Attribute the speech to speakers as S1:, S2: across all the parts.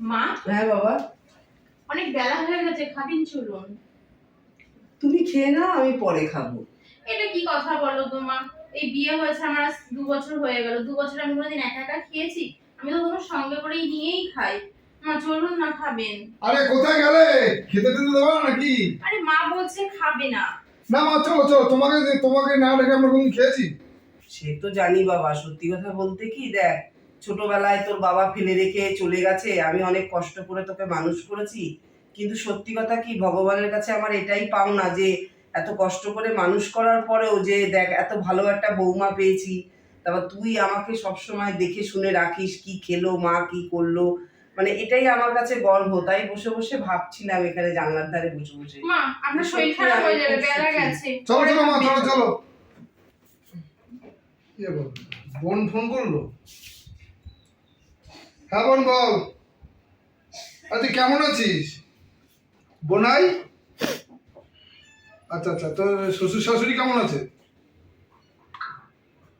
S1: মা?
S2: হ্যাঁ বাবা।
S1: অনেক বেলা হয়ে গেছে খাবিন চলুন।
S2: তুমি খেয়ে নাও আমি পরে খাব।
S1: এটা কি কথা বলো তো মা? এই বিয়ে হয়েছে আমার আজ দু বছর হয়ে গেল। দু বছর আমি কোনোদিন একা একা খেয়েছি? আমি তো তোমার সঙ্গে করেই নিয়েই খাই। মা চলুন না খাবেন।
S3: আরে কোথায় গেলে? খেতে দেবো নাকি?
S1: আরে মা বলছে খাবে না।
S3: না মা চলো চলো তোমাকে তোমাকে না রেখে আমরা কোনদিন খেয়েছি।
S2: সে তো জানি বাবা সত্যি কথা বলতে কি দেখ ছোটবেলায় তোর বাবা ফেলে রেখে চলে গেছে আমি অনেক কষ্ট করে তোকে মানুষ করেছি। কিন্তু সত্যি কথা কি ভগবানের কাছে আমার এটাই পাও না যে এত কষ্ট করে মানুষ করার পরেও যে দেখ এত ভালো একটা বৌমা পেয়েছি। তারপর তুই আমাকে সবসময় দেখে শুনে রাখিস কি খেলো মা কি করল। মানে এটাই আমার কাছে গর্ব তাই বসে বসে ভাবছিলাম এখানে জানলার ধারে বসে বসে।
S1: মা আপনার শরীর খারাপ হয়ে যাবে বেলা গেছে।
S3: চলো চলো মা চলো চলো। বোন ফোন করল? হ্যাঁ বল। আরে তুই কেমন আছিস? বোনাই? আচ্ছা আচ্ছা তোর শ্বশুর শাশুড়ি কেমন আছে?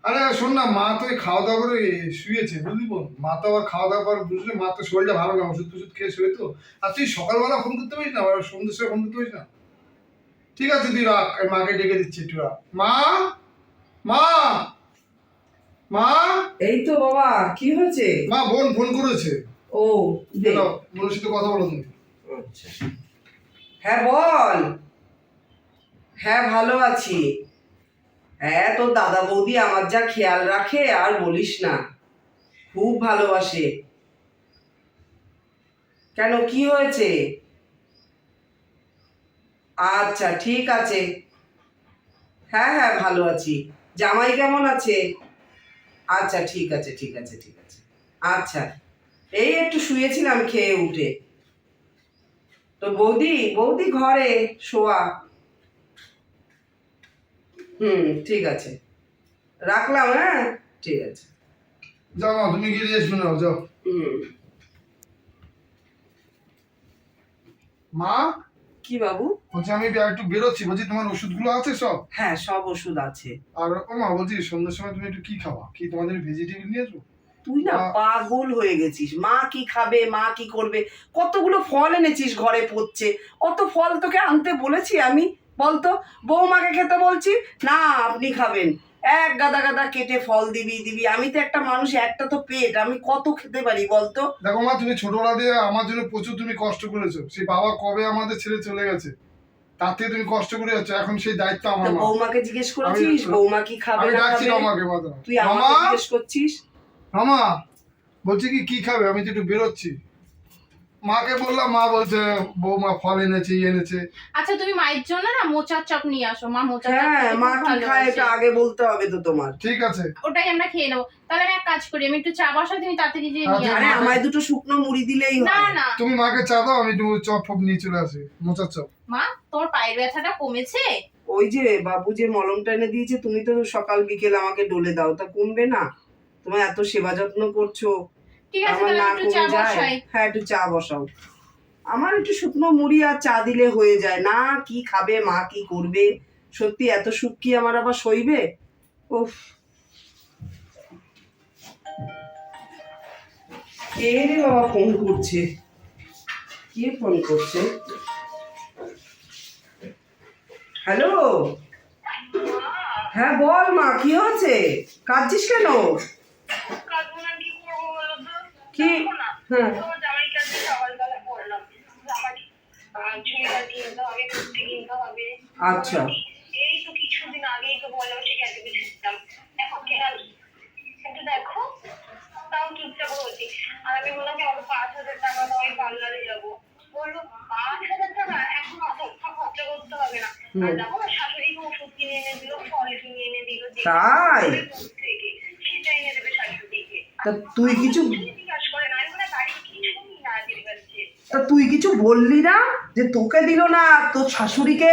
S3: আরে, শোন না, মা তো খাওয়া দাওয়া করে শুয়েছে, বুঝলি বোন? মা তো আবার খাওয়া দাওয়া করে, বুঝলি? মা তো শরীরটা ভালো না ওষুধ টষুধ খেয়ে শুয়ে তো। আর তুই সকালবেলা ফোন করতে পারিস না? আবার সন্ধ্যের সময় ফোন করতে পারিস না? ঠিক আছে, তুই রাখ মাকে ডেকে দিচ্ছি, একটু রাখ। মা? মা? মা?
S2: এই তো বাবা কি হয়েছে?
S3: মা বোন ফোন করেছে।
S2: ও
S3: বোনের সাথে কথা বলো তুমি
S2: আচ্ছা। হ্যাঁ বল। হ্যাঁ ভালো আছি। হ্যাঁ তোর দাদা বৌদি আমার যা খেয়াল রাখে আর বলিস না। খুব ভালোবাসে। কেন কি হয়েছে? আচ্ছা ঠিক আছে। হ্যাঁ হ্যাঁ ভালো আছি। জামাই কেমন আছে? আচ্ছা ঠিক আছে ঠিক আছে ঠিক আছে। আচ্ছা এই একটু শুয়েছিলাম খেয়ে উঠে। তো বৌদি বৌদি ঘরে শোয়া। হুম ঠিক আছে। রাখলাম হ্যাঁ? ঠিক আছে।
S3: যাও মা তুমি গিয়ে রেস্ট নাও যাও।
S2: হুম।
S3: মা?
S2: কি বাবু?
S3: বলছি আমি একটু বেরোচ্ছি। বলছি তোমার ওষুধগুলো আছে সব?
S2: হ্যাঁ সব ওষুধ আছে।
S3: আর ও মা বলছি সন্ধ্যের সময় তুমি একটু কি খাওয়া? কি তোমাদের ভেজিটেবিল নিয়েছো?
S2: তুই না পাগল হয়ে গেছিস। মা কি খাবে মা কি করবে? কতগুলো ফল এনেছিস ঘরে পড়ছে অত ফল তোকে আনতে বলেছি আমি? বলতো বৌমাকে খেতে বলছি না আপনি খাবেন। এক গাদা গাদা কেটে ফল দিবি দিবি। আমি তো একটা মানুষ একটা তো পেট। আমি কত খেতে পারি বলতো?
S3: দেখো মা তুমি ছোটবেলা দিয়ে আমার জন্য প্রচুর তুমি কষ্ট করেছ। সেই বাবা কবে আমাদের ছেড়ে চলে গেছে? তার থেকে তুমি কষ্ট করে যাচ্ছ। এখন সেই দায়িত্ব আমার মা।
S2: বৌমাকে জিজ্ঞেস করেছিস? বৌমা কি খাবে
S3: আমি ডাকছি? মামাকে
S2: তুই আমাকে জিজ্ঞেস করছিস?
S3: মামা বলছি কি কি খাবে? আমি তো একটু বেরোচ্ছি। মাকে বললাম মা বলছে বৌমা ফল এনেছে এনেছে।
S1: আচ্ছা তুমি মায়ের জন্য না মোচার চপ নিয়ে আসো মা মোচার চপ
S2: হ্যাঁ মা কি খায় এটা আগে বলতে হবে তো তোমার।
S3: ঠিক আছে।
S1: ওটাই আমরা খেয়ে নেব। তাহলে আমি এক কাজ করি আমি একটু চা বসাই তুমি তাড়াতাড়ি যে নিয়ে
S3: আচ্ছা,
S2: আরে আমায় দুটো শুকনো মুড়ি দিলেই
S1: না
S2: হয়।
S1: না না।
S3: তুমি মাকে চা দাও আমি একটু চপ ফপ নিয়ে চলে আসি মোচার চপ।
S1: মা তোমার পায়ের ব্যথাটা কমেছে?
S2: ওই যে বাবু যে মলমটা এনে দিয়েছে তুমি তো সকাল বিকেল আমাকে ডলে দাও তা কমবে না? তোমার এত সেবা যত্ন করছ।
S1: ঠিক আছে
S2: আমার
S1: তাহলে একটু চা বসাই।
S2: হ্যাঁ একটু চা বসাও। আমার একটু শুকনো মুড়ি আর চা দিলে হয়ে যায়। না কি খাবে মা কি করবে? সত্যি এত সুখ কি আমার আবার সইবে? উফ। কে রে বাবা ফোন করছে? কে ফোন করছে? হ্যালো? হ্যাঁ বল মা কি হয়েছে? কাঁদছিস কেন?
S4: কিনতে হবে।
S2: আচ্ছা।
S4: এই তো কিছুদিন আগেই তো বলল ঠিক আছে বুঝলাম এখন কেনার কিন্তু দেখো তাও চুপচাপ বলছি আর আমি বললাম কি পাঁচ হাজার টাকা দাও আমি পার্লারে যাব বলল পাঁচ হাজার টাকা এখন অত খরচা করতে হবে না আর দেখো শাশুড়িকে ওষুধ কিনে এনে দিল ফল কিনে এনে দিল
S2: তাই?
S4: থেকে সেটা এনে দেবে শাশুড়িকে।
S2: তা তুই কিছু তা। তুই কিছু বললি না যে তোকে দিল না তোর শাশুড়িকে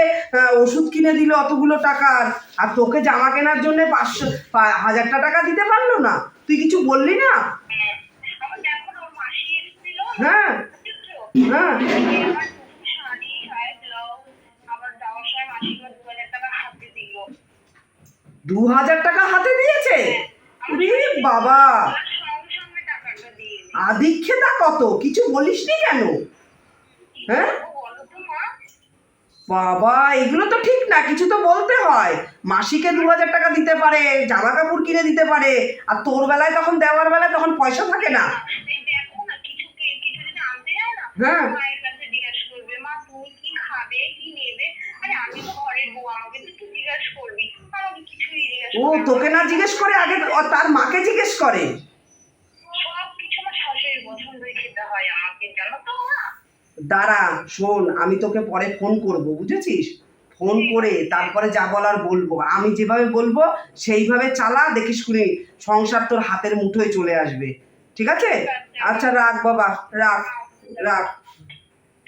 S2: ওষুধ কিনে দিল অতগুলো টাকার আর তোকে জামা কেনার জন্য পাঁচশো হাজারটা টাকা দিতে পারল না? তুই কিছু বললি না? হ্যাঁ হ্যাঁ
S4: মাসিমা দু হাজার টাকা হাতে দিল।
S2: দু হাজার টাকা হাতে দিয়েছে? বাবা
S4: আর সঙ্গে সঙ্গে টাকাটা দিয়ে দিল
S2: আদিক্ষেতা কত? কিছু বলিসনি কেন? হ্যাঁ? বাবা, এগুলো তো ঠিক না, কিছু তো বলতে হয়। মাসিকে দু হাজার টাকা দিতে পারে, জামা কাপড় কিনে দিতে পারে, আর তোর বেলায় তখন, দেওয়ার বেলায় তখন পয়সা থাকে না। হ্যাঁ। ও, তোকে না জিজ্ঞেস করে, আগে তার মাকে জিজ্ঞেস করে
S4: সব কিছু আমার শাশুড়ির পছন্দই খেতে হয় আমাকে জানো তো মা
S2: দাঁড়া শোন আমি তোকে পরে ফোন করব বুঝেছিস? ফোন করে তারপরে যা বলার বলব। আমি যেভাবে বলব সেইভাবে চালা দেখিস কুনি সংসার তোর হাতের মুঠোয় চলে আসবে। ঠিক আছে? আচ্ছা রাখ বাবা রাখ রাখ।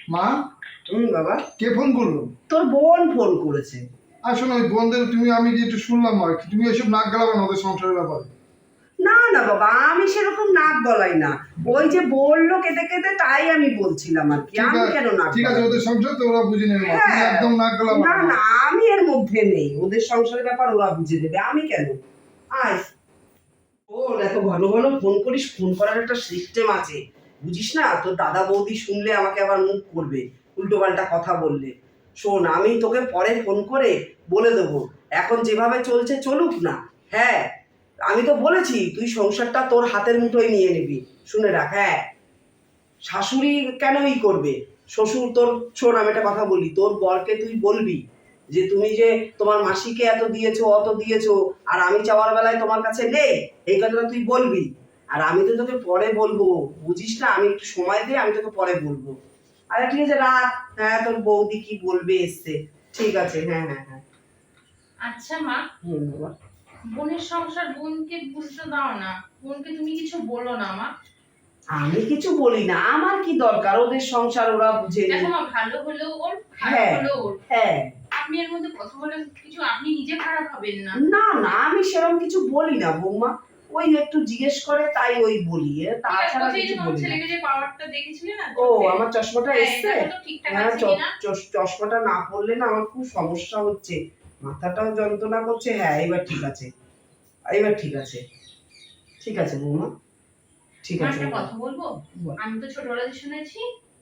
S3: মা?
S2: হুম বাবা?
S3: কে ফোন করল?
S2: তোর বোন ফোন করেছে।
S3: আসলে বোনদের তুমি আমি যে একটু শুনলাম আর কি তুমি এসব নাক গেলাবে না ওদের সংসারের ব্যাপারে?
S2: না না বাবা আমি সেরকম নাক গলাই না। ওই যে বলল কেটে কেটে তাই আমি বলছিলাম আর কি। আমি কেন নাক
S3: ঠিক আছে ওদের সংসার তো ওরা বুঝে নেবে
S2: হ্যাঁ।
S3: একদম নাক গেলাবে
S2: না
S3: না।
S2: আমি এর মধ্যে নেই। ওদের সংসারের ব্যাপার ওরা বুঝে দেবে আমি কেন? আয়। ফোন এত ঘন ঘন ফোন করিস ফোন করার একটা সিস্টেম আছে। বুঝিস না? তোর দাদা বৌদি শুনলে আমাকে আবার মুখ করবে। উল্টো পাল্টা কথা বললে। শোন আমি তোকে পরে ফোন করে বলে দেবো। এখন যেভাবে চলছে চলুক না। হ্যাঁ। আমি তো বলেছি তুই সংসারটা তোর হাতের মুঠোয় নিয়ে নিবি। শুনে রাখ হ্যাঁ? শাশুড়ি কেনই করবে? শ্বশুর তোর শোন আমি একটা কথা বলি তোর বরকে তুই বলবি যে তুমি যে তোমার মাসিকে এত দিয়েছ অত দিয়েছ আর আমি চাওয়ার বেলায় তোমার কাছে নেই? এই কথাটা তুই বলবি। আর আমি তো তোকে পরে বলব বুঝিস না? আমি একটু সময় দিয়ে আমি তোকে পরে বলব। আরে ঠিক আছে রাত হ্যাঁ তোর বৌদি কি বলবে এসছে। ঠিক আছে হ্যাঁ হ্যাঁ হ্যাঁ।
S1: আচ্ছা মা।
S2: বাবা।
S1: বোনের সংসার বোনকে বুঝতে দাও না। বোনকে তুমি কিছু বলো না মা।
S2: আমি কিছু বলি না আমার কি দরকার? ওদের সংসার ওরা বুঝে
S1: দেখো মা ভালো হলেও ওর খারাপ
S2: হ্যাঁ।
S1: হলেও ওর।
S2: হ্যাঁ।
S1: আপনি এর মধ্যে কথা বলে কিছু আপনি নিজে খারাপ হবেন না।
S2: না না আমি সেরকম কিছু বলি না বৌমা। ওই একটু জিজ্ঞেস করে তাই ওই বলি। তাছাড়া কিছু বলি না।
S1: যে পাওয়ারটা দেখেছিলে না
S2: ও আমার চশমাটা
S1: হ্যাঁ,
S2: এসছে? হ্যাঁ চশমাটা না পড়লে না আমার খুব সমস্যা হচ্ছে। মাথাটাও যন্ত্রণা করছে হ্যাঁ এবার ঠিক আছে। এবার ঠিক আছে। ঠিক আছে বৌমা। ঠিক আছে
S1: একটা কথা বলব? আমি তো ছোটবেলাতে শুনেছি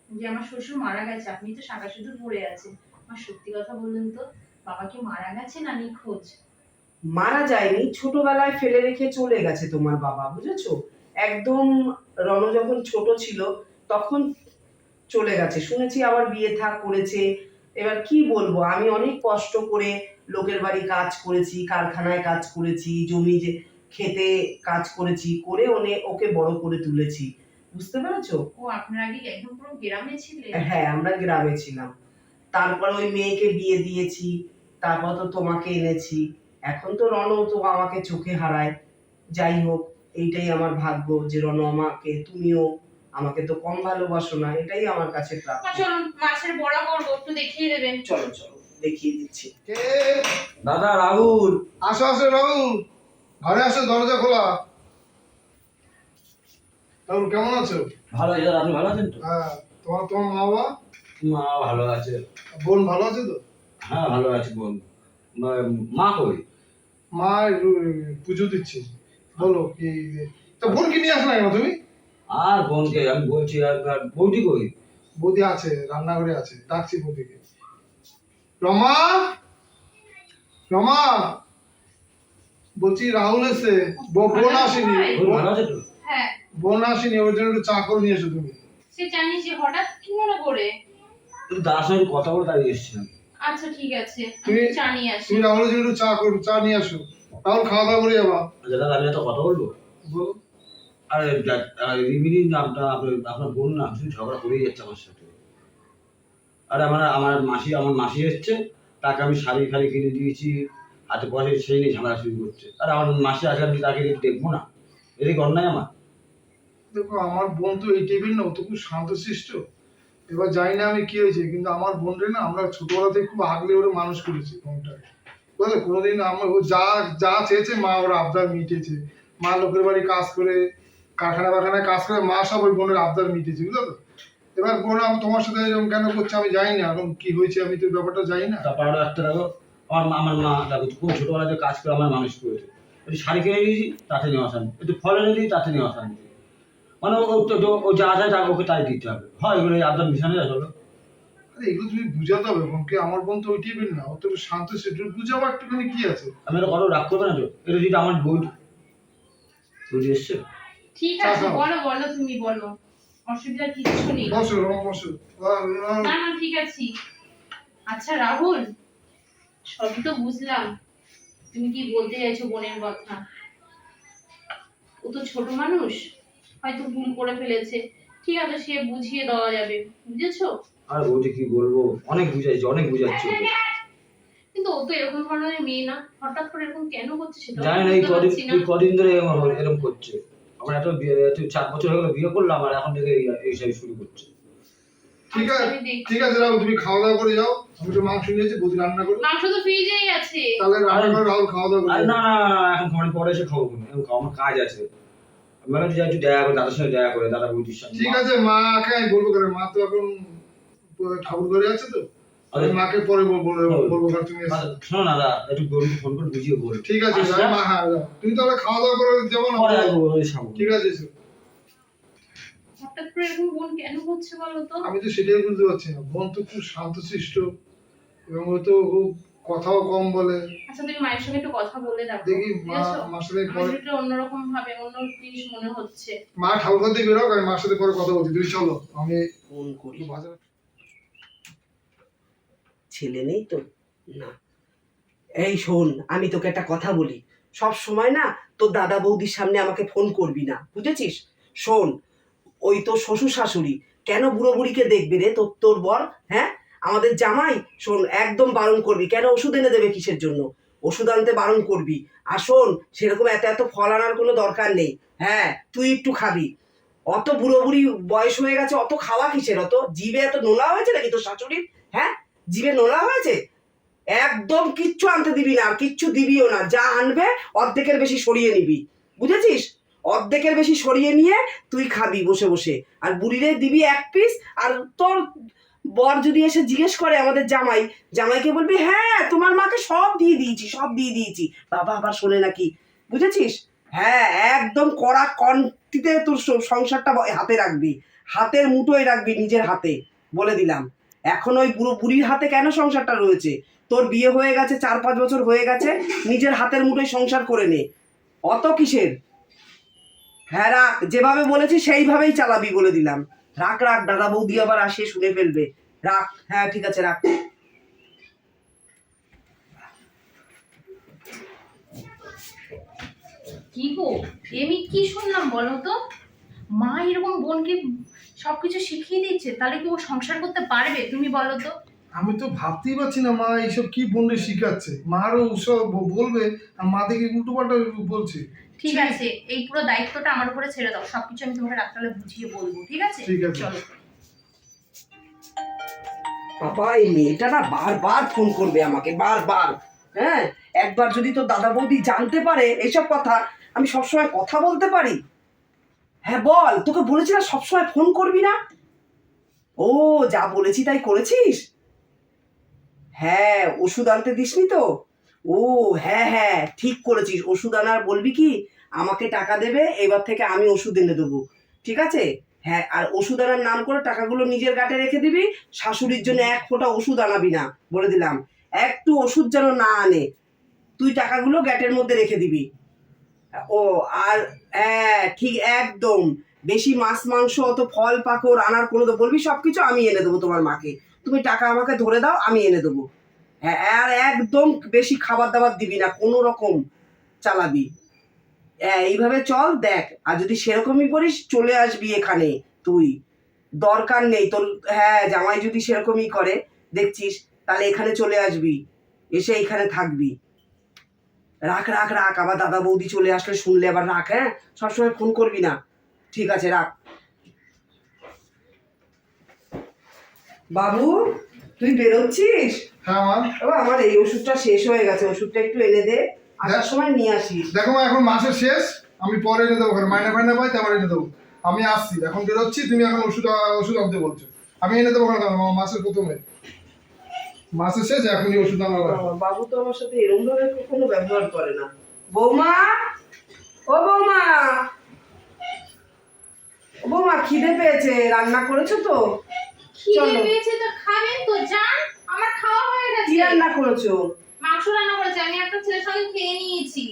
S1: যে আমার শ্বশুর মারা গেছে আপনি তো শাখা শুধু পড়ে আছেন। আমার সত্যি কথা বলুন তো বাবা কি মারা গেছে না নিখোঁজ?
S2: মারা যায়নি ছোটবেলায় ফেলে রেখে চলে গেছে তোমার বাবা বুঝেছ? একদম রণ যখন ছোট ছিল তখন চলে গেছে। শুনেছি আবার বিয়ে থাক করেছে। এবার কি বলব আমি অনেক কষ্ট করে লোকের বাড়ি কাজ করেছি কারখানায় কাজ করেছি জমি যে খেতে কাজ করেছি করে ওনে ওকে বড় করে তুলেছি। বুঝতে পেরেছ?
S1: ও আপনার আগে একদম পুরো গ্রামে ছিলেন?
S2: হ্যাঁ আমরা গ্রামে ছিলাম। তারপর ওই মেয়েকে বিয়ে দিয়েছি তারপর তো তোমাকে এনেছি। এখন তো রণ তো আমাকে চোখে হারায়। যাই হোক এইটাই আমার ভাগ্য যে রণ আমাকে তুমিও আমাকে তো কম ভালোবাসো না এটাই আমার কাছে প্রাপ্য।
S1: চলুন মাছের বড়া করব একটু দেখিয়ে দেবেন।
S2: চলো চলো। দেখিয়ে দিচ্ছি।
S5: দাদা রাহুল।
S3: আসো আসো রাহুল। ঘরে আসো দরজা খোলা। রাহুল কেমন আছো?
S5: ভালো আছে আপনি ভালো আছেন তো?
S3: হ্যাঁ তোমার তোমার মা বাবা?
S5: মা ভালো আছে।
S3: বোন ভালো আছে তো?
S5: হ্যাঁ ভালো আছে বোন। মা- কই?
S3: মা একটু পুজো দিচ্ছে। বলো কি তা বোনকে নিয়ে আসলে কেন তুমি?
S5: আর বোনকে আমি বলছি আর আর বৌদি কই?
S3: বৌদি আছে রান্নাঘরে আছে। ডাকছি বৌদিকে। রমা রমা বলছি রাহুল এসে বোন আসেনি।
S5: বোন তো?
S1: হ্যাঁ।
S3: বোন আসেনি ওর জন্য একটু চা করে নিয়ে এসো তুমি।
S1: সে জানিস যে হঠাৎ কি মনে করে
S5: একটু দাদার সঙ্গে কথা বলে দাঁড়িয়ে এসেছিলাম
S1: আচ্ছা ঠিক আছে।
S3: তুমি-
S1: জানিয়ে আসি।
S3: তুমি রাহুলের জন্য একটু চা করো চা নিয়ে আসো। রাহুল খাওয়া দাওয়া করে যাবা।
S5: আচ্ছা দাদা আমি একটা কথা বলব?
S3: বলো।
S5: আরে যা- আহ, রিমিনি নামটা আপনার আপনার বোন না শুধু ঝগড়া করেই যাচ্ছে আমার সাথে। আরে আমার আমার মাসি আমার মাসি এসছে, তাকে আমি শাড়ি ফাড়ি কিনে দিয়েছি, হাতে পয়সা সেই নিয়ে ঝামেলা শুরু করছে। আর আমার মাসি আসলে আমি তাকে দেখব না। এটা কি অন্যায় আমার।
S3: দেখো, আমার বোন তো এই টেবিল না তো খুব শান্তশিষ্ট। এবার জানি না আমি কি হয়েছে, কিন্তু আমার বোন রে না আমরা ছোটবেলা থেকে খুব আগলে ওরে মানুষ করেছি বোনটাকে। বুঝলে, কোনোদিন আমার, ও যা যা চেয়েছে, মা ওর আবদার মিটেছে। মা লোকের বাড়ি কাজ করে কারখানা বাখানায় কাজ করে, মা সব ওই বোনের আবদার মিটেছে, বুঝলো তো? এবার বোন আমি তোমার সাথে এরকম কেন করছে? আমি জানি না এখন কি হয়েছে আমি তো ব্যাপারটা জানি না।
S5: তারপর আরও একটা দেখো আমার মা- আমার মা দেখো খুব ছোটবেলাতে কাজ করে আমার মানুষ করেছে। একটু শাড়ি কিনে দিয়েছি তাতে নেওয়া শান্তি একটু ফল এনে দিই তাতে নেওয়া শান্তি মানে ও তো- তো- ও যা যায় টাকা ওকে তাই দিতে হবে। হয় এগুলো আদার মিশানো যায় চলো।
S3: আরে এগুলো তুমি বুঝাতে হবে বোনকে আমার বোন তো ওই টিপেন না ও তো একটু শান্ত সেটা বুঝাবো একটুখানি কি আছে।
S5: আমি এটা কত রাগ করবে না তো? এটা যদি আমার বই বুঝে এসছে।
S1: ঠিক আছে। বলো বলো তুমি বলো। অসুবিধার কিচ্ছু নেই।
S3: বসো বসো।
S1: না না ঠিক আছে। আচ্ছা রাহুল সবই তো বুঝলাম। তুমি কি বলতে চাইছো বোনের কথা? ও তো ছোট মানুষ হয়তো ভুল করে ফেলেছে। ঠিক আছে সে বুঝিয়ে দেওয়া যাবে। বুঝেছ?
S5: আর বৌদি কি বলব? অনেক বুঝাইছি অনেক বুঝাচ্ছি
S1: কিন্তু ও তো এরকম ধরনের মেয়ে না। হঠাৎ করে এরকম কেন করছে সেটা
S5: জানি না এই কদিন ধরে এরকম করছে। আমার এত বিয়ে এত চার বছর হয়ে গেলো বিয়ে করলাম আর এখন থেকে এই- এইসব শুরু করছে।
S3: ঠিক আছে ঠিক আছে রাহুল তুমি খাওয়া দাওয়া করে যাও। আমি তো মাংস নিয়েছি বৌদি রান্না করো
S1: মাংস তো ফ্রিজেই আছে।
S3: তাহলে রান্না করে রাহুল খাওয়া দাওয়া করে
S5: না না না, না, এখন খাবার পরে এসে খাব। কোনো এখন আমার কাজ আছে। আমি ভাবলাম যে একটু দেখা করে দাদার সঙ্গে দেখা করে দাদা বৌদির সঙ্গে।
S3: ঠিক আছে মাকে আমি বলব করে মা তো এখন ঠাকুর ঘরে আছে তো। আমি মাকে পরে বলব বলব করে তুমি
S5: শোনো না দাদা একটু গরুকে ফোন করে বুঝিয়ে বল।
S3: ঠিক আছে। আমি মা হ্যাঁ তুমি তাহলে খাওয়া দাওয়া করে যাব না?
S5: পরে আসব ওই সামনে।
S3: ঠিক আছে
S1: হঠাৎ করে এরকম বোন কেন হচ্ছে বলো তো?
S3: আমি তো সেটাই বুঝতে পারছি না। বোন তো খুব শান্তশিষ্ট এবং ও তো খুব কথাও কম বলে।
S1: আচ্ছা তুমি মায়ের সঙ্গে একটু কথা বলে দেখো।
S3: দেখি মা
S1: বুঝেছ?
S3: মার সাথে পরে
S1: একটু অন্যরকম ভাবে অন্য জিনিস মনে হচ্ছে।
S3: মা ঠাকুর দিয়ে বেরোক আমি মার সাথে পরে কথা বলছি। তুমি চলো আমি
S2: ফোন করি।
S3: বাজারে
S2: ছেলে নেই তো? না। এই শোন, আমি তোকে একটা কথা বলি। সব সময় না তোর দাদা বৌদির সামনে আমাকে ফোন করবি না, বুঝেছিস? শোন, ওই তো শ্বশুর শাশুড়ি কেন বুড়ো বুড়িকে দেখবে রে? তোর তোর বর হ্যাঁ? আমাদের জামাই, শোন, একদম বারণ করবি। কেন ওষুধ এনে দেবে কিসের জন্য? ওষুধ আনতে বারণ করবি। আর শোন, সেরকম এত এত ফল আনার কোনো দরকার নেই। হ্যাঁ তুই একটু খাবি। অত বুড়ো বুড়ি বয়স হয়ে গেছে, অত খাওয়া কিসের? অত জিভে এত নোলা হয়েছে নাকি তোর শাশুড়ির? হ্যাঁ? জিভে নোলা হয়েছে? একদম কিচ্ছু আনতে দিবি না কিচ্ছু দিবিও না। যা আনবে, অর্ধেকের বেশি সরিয়ে নিবি। বুঝেছিস? অর্ধেকের বেশি সরিয়ে নিয়ে তুই খাবি বসে বসে। আর বুড়িরে দিবি এক পিস আর তোর বর যদি এসে জিজ্ঞেস করে আমাদের জামাই, জামাইকে বলবি হ্যাঁ তোমার মাকে সব দিয়ে দিয়েছি, সব দিয়ে দিয়েছি। বাবা আবার শোনে নাকি? বুঝেছিস? হ্যাঁ একদম কড়া কন্টিতে তোর সংসারটা হাতে রাখবি। হাতের মুঠোয় রাখবি নিজের হাতে। বলে দিলাম। এখন ওই বুড়ো বুড়ির হাতে কেন সংসারটা রয়েছে? তোর বিয়ে হয়ে গেছে, চার পাঁচ বছর হয়ে গেছে, নিজের হাতের মুঠোয় সংসার করে নে। অত কিসের? হ্যাঁ রাখ। যেভাবে বলেছি সেইভাবেই চালাবি বলে দিলাম। রাখ রাখ, দাদা বৌদি আবার আসে, শুনে ফেলবে। রাখ। হ্যাঁ ঠিক আছে, রাখ।
S1: কি গো? আমি কি শুনলাম বলো তো? মা এরকম বোনকে সবকিছু শিখিয়ে দিচ্ছে তাহলে কি ও সংসার করতে পারবে? তুমি বলো তো।
S3: আমি তো ভাবতেই পারছি না মা এইসব কি বোনরে শিখাচ্ছে? মারও সব বলবে আর মা দেখি উল্টো পাল্টা বলছে।
S1: ঠিক আছে এই পুরো দায়িত্বটা আমার উপরে ছেড়ে দাও সবকিছু আমি তোমাকে রাত্রালে বুঝিয়ে বলব ঠিক আছে?
S3: ঠিক আছে।
S1: চলো।
S2: বাবা এই মেয়েটা না বারবার ফোন করবে আমাকে বারবার। হ্যাঁ একবার যদি তো দাদা বৌদি জানতে পারে এইসব কথা আমি সবসময় কথা বলতে পারি। হ্যাঁ বল, তোকে বলেছি না সবসময় ফোন করবি না? ও, যা বলেছি তাই করেছিস? হ্যাঁ ওষুধ আনতে দিসনি তো? ও হ্যাঁ হ্যাঁ ঠিক করেছিস। ওষুধ আনার বলবি কি, আমাকে টাকা দেবে, এবার থেকে আমি ওষুধ এনে দেবো। ঠিক আছে? হ্যাঁ আর ওষুধ আনার নাম করে টাকাগুলো নিজের গাটে রেখে দিবি, শাশুড়ির জন্য এক ফোঁটা ওষুধ আনাবি না, বলে দিলাম। একটু ওষুধ যেন না আনে, তুই টাকাগুলো গ্যাটের মধ্যে রেখে দিবি। ও, আর ঠিক একদম। বেশি মাছ, মাংস, অত ফল, পাকড়, আনার কোনো তো বলবি সব কিছু আমি এনে দেবো তোমার মাকে। তুমি টাকা আমাকে ধরে দাও, আমি এনে দেবো। হ্যাঁ আর একদম বেশি খাবার দাবার দিবি না কোনো রকম চালাবি। হ্যাঁ এইভাবে চল, দেখ। আর যদি সেরকমই করিস, চলে আসবি এখানে তুই। দরকার নেই, তোর হ্যাঁ জামাই যদি সেরকমই করে, দেখছিস, তাহলে এখানে চলে আসবি, এসে এখানে থাকবি। রাখ রাখ রাখ আবার দাদা বৌদি চলে আসলে শুনলে আবার রাখ হ্যাঁ? সবসময় ফোন করবি না। ঠিক আছে রাখ। বাবু তুই বেরোচ্ছিস?
S3: হ্যাঁ মা।
S2: ও আমার এই ওষুধটা শেষ হয়ে গেছে ওষুধটা একটু এনে দে আসার সময় নিয়ে আসিস।
S3: দেখো মা এখন মাসের শেষ আমি পরে এনে দেবো মাইনে ফাইনে পাই তারপরে এনে দেবো। আমি আসছি এখন বেরোচ্ছি তুমি এখন ওষুধ ওষুধ আনতে বলছো। আমি এনে দেবো মাসের প্রথমে। মাসের শেষ এখনই ওষুধ আনা লাগবে।
S2: বাবু তো আমার সাথে এরকম ভাবে কখনো ব্যবহার করে না। বৌমা ও বৌমা ও বৌমা খিদে পেয়েছে রান্না করেছ তো?
S1: খিদে পেয়েছে তো খাবেন তো যান আমার খাওয়া হয়ে গেছে।
S2: কি রান্না করেছ?
S1: মাংস রান্না করেছে আমি একটা ছেলের সঙ্গে খেয়ে নিয়েছি।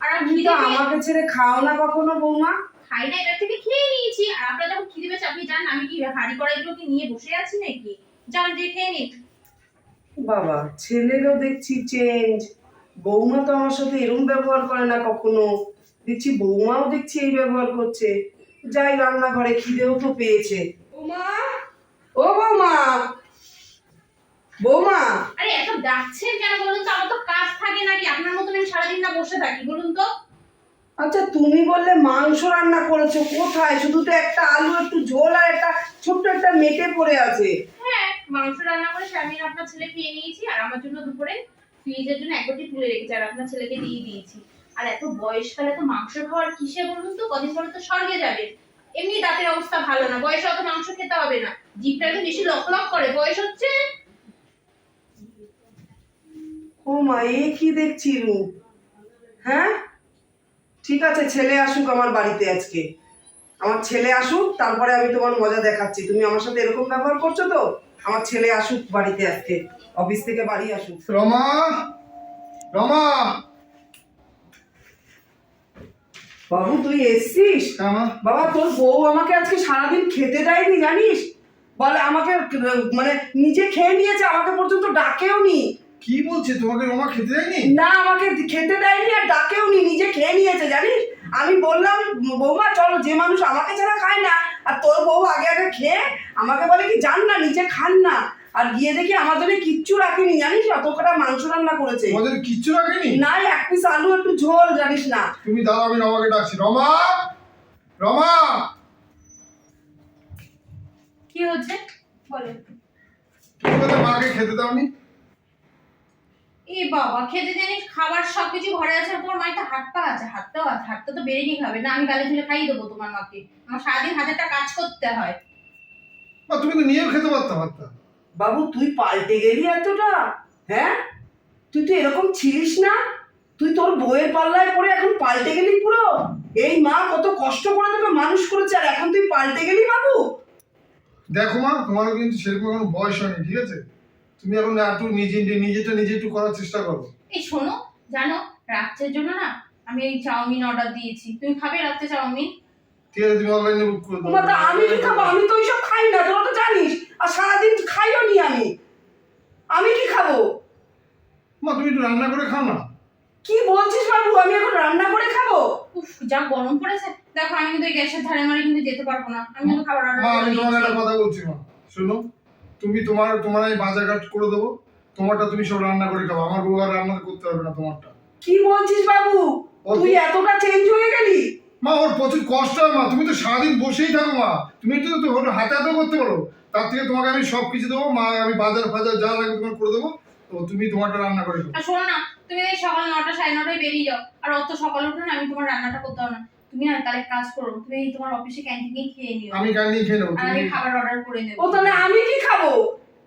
S1: আর আমি
S2: তুমি
S1: খিদে
S2: তো আমাকে ছেড়ে খাও না কখনো বৌমা।
S1: খাই না এবার থেকে খেয়ে নিয়েছি। আর আপনার যখন খিদে পেয়েছে আপনি জান আমি কি হাড়ি কড়াইগুলো কি নিয়ে বসে আছি নাকি? যান যে খেয়ে নিন
S2: বাবা ছেলেরও দেখছি চেঞ্জ বৌমা তো আমার সাথে এরম ব্যবহার করে না কখনো। দেখছি বৌমাও দেখছি এই ব্যবহার করছে। যাই রান্নাঘরে খিদেও তো পেয়েছে। বৌমা? ও বৌমা! বৌমা!
S1: আরে এত ডাকছেন কেন বলুন তো? আমার তো কাজ থাকে নাকি। আপনার মতন আমি সারাদিন না বসে থাকি বলুন তো।
S2: আচ্ছা তুমি বললে মাংস রান্না করেছ কোথায়? শুধু তো একটা আলু একটু ঝোল আর একটা ছোট্ট একটা মেটে পড়ে আছে।
S1: মাংস রান্না করে আমি আপনার ছেলে খেয়ে নিয়েছি, আর আমার জন্য দুপুরে ফ্রিজের জন্য এক তুলে রেখেছি, আর আপনার ছেলেকে দিয়ে দিয়েছি। আর এত বয়সকালে তো মাংস খাওয়ার কিসে বলুন তো? কদিন পরে তো স্বর্গে যাবে। এমনি দাঁতের অবস্থা ভালো না, বয়সে অত মাংস খেতে হবে না। জিভটা একটু বেশি লক লক করে, বয়স হচ্ছে?
S2: ও মা, এ কি দেখছি রূপ? হ্যাঁ? ঠিক আছে, ছেলে আসুক আমার বাড়িতে আজকে। আমার ছেলে আসুক, তারপরে আমি তোমার মজা দেখাচ্ছি। তুমি আমার সাথে এরকম ব্যবহার করছ তো? আমার ছেলে আসুক বাড়িতে আজকে অফিস থেকে বাড়ি আসুক।
S3: রমা! রমা!
S2: বাবু তুই এসছিস? বাবা তোর বউ আমাকে আজকে সারাদিন খেতে দেয়নি জানিস? বলে আমাকে মানে নিজে খেয়ে নিয়েছে আমাকে পর্যন্ত ডাকেও নি।
S3: কি বলছে? তোমাকে রমা খেতে দেয়নি?
S2: না আমাকে খেতে দেয়নি আর ডাকেও নি নিজে খেয়ে নিয়েছে জানিস? আমি বললাম বৌমা চলো যে মানুষ আমাকে ছাড়া খায় না আর তোর বউ আগে আগে খেয়ে আমাকে বলে কি জান না নিজে খান না। আর গিয়ে দেখি আমার জন্য কিচ্ছু রাখেনি জানিস অত কটা মাংস রান্না করেছে।
S3: তোমাদের কিচ্ছু রাখেনি?
S2: না এক পিস আলু একটু ঝোল জানিস না।
S3: তুমি দাঁড়াও আমি রমাকে ডাকছি। রমা! রমা!
S1: কি হচ্ছে বলে।
S3: তুমি মাকে খেতে দাওনি?
S1: এ বাবা খেতে জানিস খাবার সবকিছু ঘরে আছে তোমার মায়ের তো হাত পা আছে হাতটাও আছে হাতটা তো বেড়ে নিয়ে খাবে না আমি গালে ঝুলে খাইয়ে দেবো তোমার মাকে। আমার সারাদিন হাজারটা কাজ করতে হয়।
S3: বা তুমি তো নিয়েও খেতে পারতে পারতা
S2: বাবু তুই পাল্টে গেলি এতটা? হ্যাঁ? তুই তো এরকম ছিলিস না? তুই তোর বইয়ের পাল্লায় পড়ে এখন পাল্টে গেলি পুরো? এই মা কত কষ্ট করে তোকে মানুষ করেছে আর এখন তুই পাল্টে গেলি বাবু?
S3: দেখো মা তোমারও কিন্তু সেরকম এখন বয়স হয়নি ঠিক আছে? তুমি এখন একটু নিজে নিজেটা নিজে একটু করার চেষ্টা করো।
S1: এই শোনো জানো রাত্রের জন্য না আমি এই চাউমিন অর্ডার দিয়েছি। তুমি খাবে রাত্রে চাউমিন?
S3: ঠিক আছে তুমি অনলাইনে বুক করে দাও।
S2: আমি কি খাব? আমি তো ওইসব খাই না তোরা তো জানিস। আর সারাদিন খাইও নি আমি। আমি কি খাব?
S3: মা তুমি একটু রান্না করে খাও না।
S2: কি বলছিস বাবু? আমি এখন রান্না করে খাব?
S1: উফ যা গরম পড়েছে। দেখো আমি কিন্তু এই গ্যাসের ধারে মারে কিন্তু যেতে পারব না। আমি কিন্তু খাবার অর্ডার
S3: মা আমি তোমাকে একটা কথা বলছি মা। শোনো তুমি তোমার তোমার এই বাজার ঘাট করে দেবো। তোমারটা তুমি সব রান্না করে খাও। আমার বউ আর রান্না করতে পারবে না তোমারটা।
S2: কি বলছিস বাবু? তুই এতটা চেঞ্জ হয়ে গেলি?
S3: মা ওর প্রচুর কষ্ট হয় মা। তুমি তো সারাদিন বসেই থাকো মা। তুমি একটু তো ওটা হাতে হাতেও করতে পারো। তার থেকে তোমাকে আমি সব কিছু দেবো মা। আমি বাজার ফাজার যা লাগবে তোমার করে দেবো। তো তুমি তোমারটা রান্না করে
S1: শোনো না তুমি এই সকাল নটা সাড়ে নটায় বেরিয়ে যাও। আর অত সকাল উঠে না আমি তোমার রান্নাটা করতে হবে না। তুমি আর তাহলে কাজ করো তুমি তোমার অফিসে ক্যান্টিনে খেয়ে নিও।
S3: আমি গাড়ি নিয়ে খেয়ে নেব
S1: আমি খাবার অর্ডার করে নেব।
S2: ও তাহলে আমি কি খাব?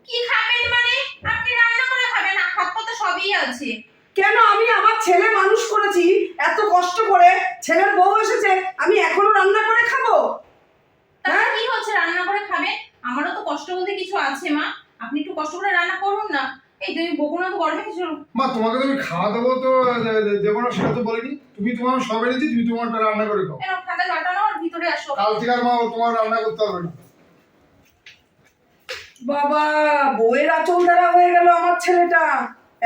S1: কি খাবেন মানে? আপনি রান্না করে খাবেন আর হাত তো সবই আছে।
S2: কেন আমি আমার ছেলে মানুষ করেছি এত কষ্ট করে ছেলের বউ এসেছে আমি এখনও রান্না করে খাব
S1: তাহলে কি হচ্ছে রান্না করে খাবেন আমারও তো কষ্ট বলতে কিছু আছে মা আপনি একটু কষ্ট করে রান্না করুন না এই তুমি বকো না তো গরমে কিছু
S3: মা তোমাকে তো আমি খাওয়া দেবো তো দেবো না সেটা তো বলিনি। তুমি তোমার সব এনেছি তুমি তোমারটা রান্না করে খাও।
S1: কেন ঠান্ডা জলটা আর ভিতরে আসো।
S3: কাল থেকে আর মা তোমার রান্না করতে হবে না।
S2: বাবা বউয়ের আচল দ্বারা হয়ে গেল আমার ছেলেটা।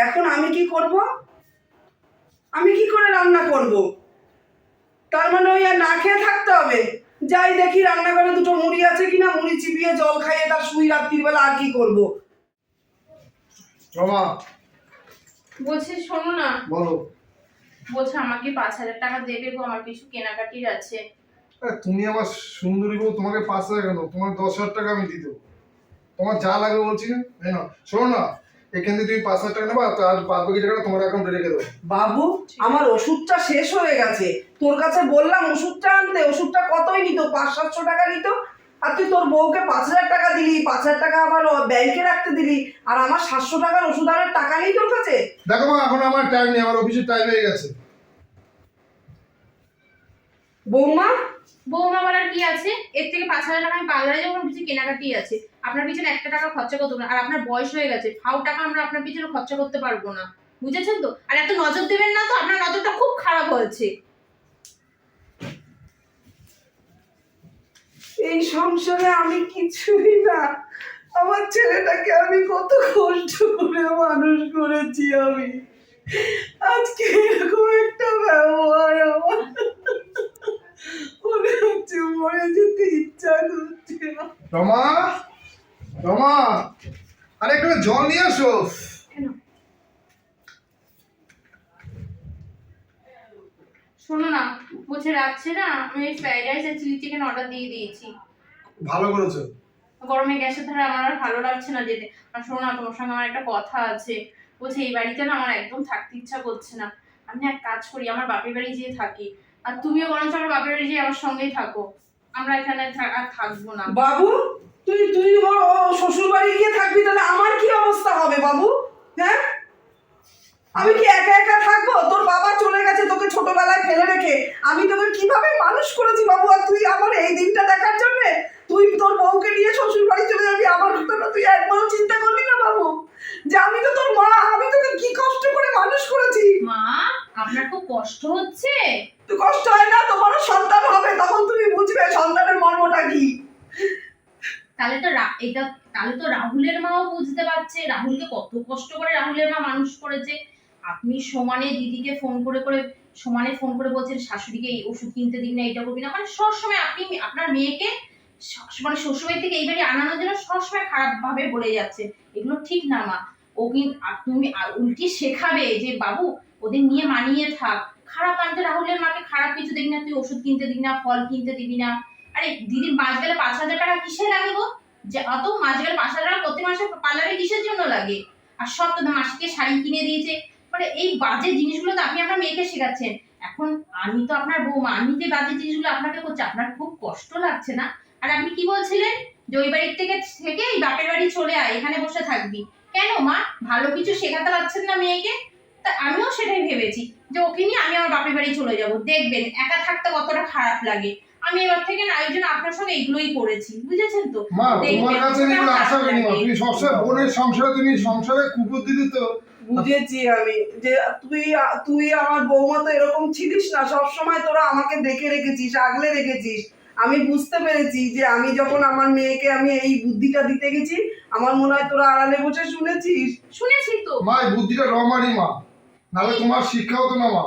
S2: এখন আমি কি করব? আমি কি করে রান্না করব? তার মানে ওই আর না খেয়ে থাকতে হবে? যাই দেখি রান্নাঘরে দুটো মুড়ি আছে কিনা মুড়ি চিবিয়ে জল খাইয়ে তার শুই রাত্রিবেলা আর কি করব?
S3: রমা
S1: বলছি শোনো না।
S3: বলো।
S1: বলছে আমাকে পাঁচ হাজার টাকা দেবে গো আমার কিছু কেনাকাটির আছে।
S3: তুমি আমার সুন্দরী বউ তোমাকে পাঁচ হাজার কেন তোমার দশ হাজার টাকা আমি দিয়ে দেবো। তোমার যা লাগবে বলছি না? এই শোনো না। এখান থেকে তুমি পাঁচ হাজার টাকা নেবা তার বাদ বাকি টাকাটা তোমার অ্যাকাউন্টে রেখে দেবো।
S2: বাবু আমার ওষুধটা শেষ হয়ে গেছে। তোর কাছে বললাম ওষুধটা আনতে ওষুধটা কতই নিত? পাঁচ সাতশো টাকা নিত? আর তুই তোর বউকে পাঁচ হাজার টাকা দিলি পাঁচ হাজার টাকা আবার ব্যাংকে রাখতে দিলি আর আমার সাতশো টাকার ওষুধ আনার টাকা নেই তোর কাছে?
S3: দেখো মা এখন আমার টাইম নেই আমার অফিসের টাইম হয়ে গেছে।
S2: বৌমা?
S1: বৌমা বলার কি আছে? এর থেকে পাঁচ হাজার টাকা আমি পার্লারে যখন কিছু কেনাকাটি আছে আপনার পিছনে একটা টাকা খরচা করতে পারব না আর আপনার বয়স হয়ে গেছে ফাউ টাকা আমরা আপনার পিছনে খরচা করতে পারব না। বুঝেছেন তো? আর এত নজর দেবেন না তো আপনার নজরটা খুব খারাপ হয়েছে।
S2: এই সংসারে আমি কিছুই না। আমার ছেলেটাকে আমি কত কষ্ট করে মানুষ করেছি আমি। আজকে এরকম একটা ব্যবহার আমার। মনে হচ্ছে মরে যেতে ইচ্ছা করছে
S3: রমা রমা, আরে একটু জল নিয়ে আসো।
S1: শোনো না বলছে রাত্রে না আমি ফ্রাইড রাইস আর চিলি চিকেন অর্ডার দিয়ে দিয়েছি।
S3: ভালো করেছ।
S1: গরমে গ্যাসের ধারে আমার আর ভালো লাগছে না যেতে। আর শোনো না তোমার সঙ্গে আমার একটা কথা আছে। বলছে এই বাড়িতে না আমার একদম থাকতে ইচ্ছা করছে না। আমি এক কাজ করি আমার বাপের বাড়ি যেয়ে থাকি। আর তুমিও বরঞ্চ আমার বাপের বাড়ি যেয়ে আমার সঙ্গেই থাকো। আমরা এখানে আর থাকব না।
S2: বাবু তুই তুই শ্বশুর বাড়ি গিয়ে থাকবি তাহলে আমার কি অবস্থা হবে বাবু? হ্যাঁ? আমি কি একা একা থাকব? তোর বাবা চলে গেছে তোকে ছোটবেলায় ফেলে রেখে। আমি তোকে কীভাবে মানুষ করেছি বাবু? আর তুই আমার এই দিনটা দেখার জন্য? তুই তোর বউকে নিয়ে শ্বশুর বাড়ি চলে যাবি আমার কথাটা তুই একবারও চিন্তা করবি না বাবু? যে আমি তো তোর মা আমি তোকে কি কষ্ট করে মানুষ করেছি?
S1: মা আপনার খুব কষ্ট হচ্ছে।
S2: তো কষ্ট হয় না তোমারও সন্তান হবে তখন তুমি বুঝবে সন্তানের মর্মটা কি।
S1: তাহলে তো এটা তাহলে তো রাহুলের মাও বুঝতে পারছে। রাহুলকে কত কষ্ট করে রাহুলের মা মানুষ করেছে। আপনি সমানে দিদিকে ফোন করে করে, সমানে ফোন করে বলছেন, শাশুড়িকে এই ওষুধ কিনতে দিন না, এটা করবি না। মানে সবসময় আপনি আপনার মেয়েকে মানে শ্বশুরবাড়ি থেকে এই বাড়ি আনানোর জন্য সবসময় খারাপ ভাবে বলে যাচ্ছে। এগুলো ঠিক না, মা। ও কিন্তু তুমি উল্টি শেখাবে যে, বাবু, ওদের নিয়ে মানিয়ে থাক। খারাপ আনতে রাহুলের মাকে খারাপ কিছু দেখি না, তুই ওষুধ কিনতে দিবি না, ফল কিনতে দিবি না। আরে, দিদির গেলে পাঁচ হাজার টাকা কিসে লাগে গো? যে, অত মাস গেলে পাঁচ হাজার টাকা প্রতি মাসে পার্লারে কিসের জন্য লাগে? আর সব তো মাসিকে শাড়ি কিনে দিয়েছে। মানে এই বাজে জিনিসগুলো তো আপনি আপনার মেয়েকে শেখাচ্ছেন। এখন আমি তো আপনার বৌমা, আমি যে বাজে জিনিসগুলো আপনাকে করছি, আপনার খুব কষ্ট লাগছে না? আর আপনি কি বলছিলেন? যে ওই বাড়ির থেকে থেকে এই বাপের বাড়ি চলে আয়, এখানে বসে থাকবি। কেন মা? ভালো কিছু শেখাতে পারছেন না মেয়েকে? তা আমিও সেটাই ভেবেছি। যে ওকে নিয়ে আমি আমার বাপের বাড়ি চলে যাব। দেখবেন, একা থাকতে কতটা খারাপ লাগে। আমি এবার থেকে না ওই জন্য আপনার সঙ্গে এগুলোই করেছি বুঝেছেন তো?
S3: মা তোমার কাছে এগুলো আশা করি মা
S1: লাগে।
S3: তুমি সবসময় বোনের সংসারে তুমি সংসারে কুকুর দিদি তো
S2: বুঝেছি আমি যে তুই তুই আমার বৌমা তো এরকম ছিলিস না সব সময় তোরা আমাকে দেখে রেখেছিস আগলে রেখেছিস। আমি বুঝতে পেরেছি যে আমি যখন আমার মেয়েকে আমি এই বুদ্ধিটা দিতে গেছি আমার মনে হয় তোরা আড়ালে বসে শুনেছিস।
S1: শুনেছি তো।
S3: মা বুদ্ধিটা রমারই মা। নাহলে তোমার শিক্ষা হতো না মা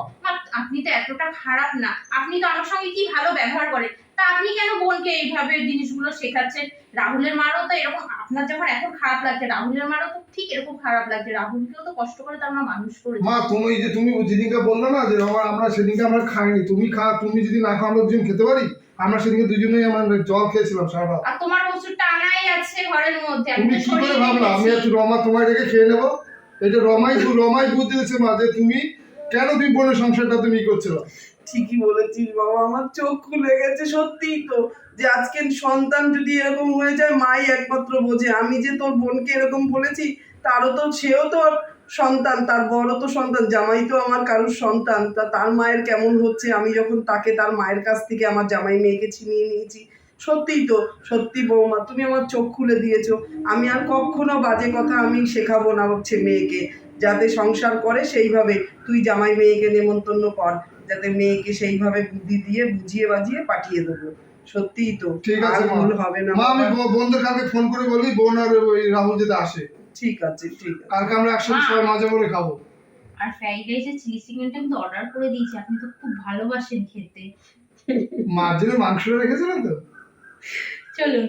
S1: আপনি তো এতটা খারাপ না। আপনি তো আমার সঙ্গে কি ভালো ব্যবহার করেন? তা আপনি কেন বোনকে এইভাবে জিনিসগুলো শেখাচ্ছেন? রাহুলের মারও তো এরকম আপনার যখন এখন খারাপ লাগছে রাহুলের মারও তো ঠিক এরকম খারাপ লাগছে। রাহুলকেও তো কষ্ট করে তার মা মানুষ করেছে।
S3: মা তুমি যে তুমি যেদিনকে বললে না যে আমার আমরা সেদিনকে আমরা খাইনি তুমি খা তুমি যদি না খাও আমরা দুজন খেতে পারি? আমরা সেদিনকে দুজনেই আমার জল খেয়েছিলাম সারা
S1: আর তোমার ওষুধটা আনাই আছে ঘরের মধ্যে
S3: তুমি কি করে ভাবলা? আমি একটু রমা তোমায় রেখে খেয়ে নেব? এটা রমাই রমাই বুদ্ধি মা, যে তুমি কেন তুমি বোনের সংসারটা তুমি করছ?
S2: ঠিকই বলেছিস বাবা, আমার চোখ খুলে গেছে সত্যিই তো, যে আজকে সন্তান যদি এরকম হয়ে যায়, মাই একমাত্র বোঝে। আমি যে তোর বোনকে এরকম বলেছি, তারও তো, সেও তো সন্তান, তার বড় তো সন্তান, জামাই তো আমার কারোর সন্তান। তা তার মায়ের কেমন হচ্ছে? আমি যখন তাকে তার মায়ের কাছ থেকে আমার জামাই মেয়েকে ছিনিয়ে নিয়েছি সত্যিই তো সত্যি বৌমা তুমি আমার চোখ খুলে দিয়েছ। আমি আর কখনো বাজে কথা আমি শেখাবো না হচ্ছে মেয়েকে। যাতে সংসার করে সেইভাবে তুই জামাই মেয়েকে নেমন্তন্ন কর। যাতে মেয়েকে সেইভাবে বুদ্ধি দিয়ে বুঝিয়ে বাজিয়ে পাঠিয়ে দেবো। সত্যিই তো
S3: ঠিক আছে,
S2: ভুল হবে না
S3: মা আমি
S2: বাবা।
S3: ব- বোনদের কালকে ফোন করে বলবি বোন আর ওই রাহুল যেতে আসে।
S2: ঠিক আছে ঠিক আছে।
S3: কালকে আমরা একসাথে। সবাই মাঝে করে খাব।
S1: আর ফ্রাইড রাইসের চিলি চিকেনটা কিন্তু অর্ডার করে দিয়েছি আপনি তো খুব ভালোবাসেন খেতে।
S3: জন্য মাংসটা রেখেছিলেন তো?
S1: চলুন।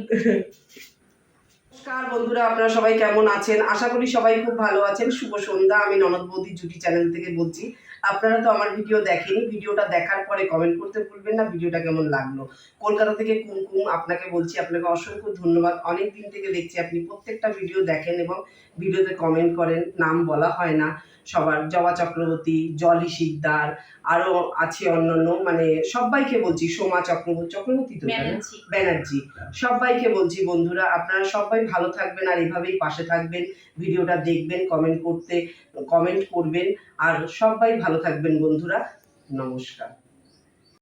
S2: নমস্কার বন্ধুরা, আপনারা সবাই কেমন আছেন? আশা করি সবাই খুব ভালো আছেন। শুভ সন্ধ্যা, আমি ননদ বৌদি জুটি চ্যানেল থেকে বলছি। আপনারা তো আমার ভিডিও দেখেনি ভিডিওটা দেখার পরে কমেন্ট করতে ভুলবেন না, ভিডিওটা কেমন লাগল? কলকাতা থেকে কুমকুম আপনাকে বলছি, আপনাকে অসংখ্য ধন্যবাদ। অনেক দিন থেকে দেখছি আপনি প্রত্যেকটা ভিডিও দেখেন এবং ভিডিওতে কমেন্ট করেন, নাম বলা হয় না। সবার জবা চক্রবর্তী জলি শিকদার আরও আছে অন্যান্য মানে সবাইকে বলছি সোমা চক্রবর্তী চক্রবর্তী তো ব্যানার্জি। সবাইকে বলছি বন্ধুরা আপনারা সবাই ভালো থাকবেন আর এভাবেই পাশে থাকবেন ভিডিওটা দেখবেন কমেন্ট করতে কমেন্ট করবেন আর সবাই ভালো থাকবেন বন্ধুরা নমস্কার।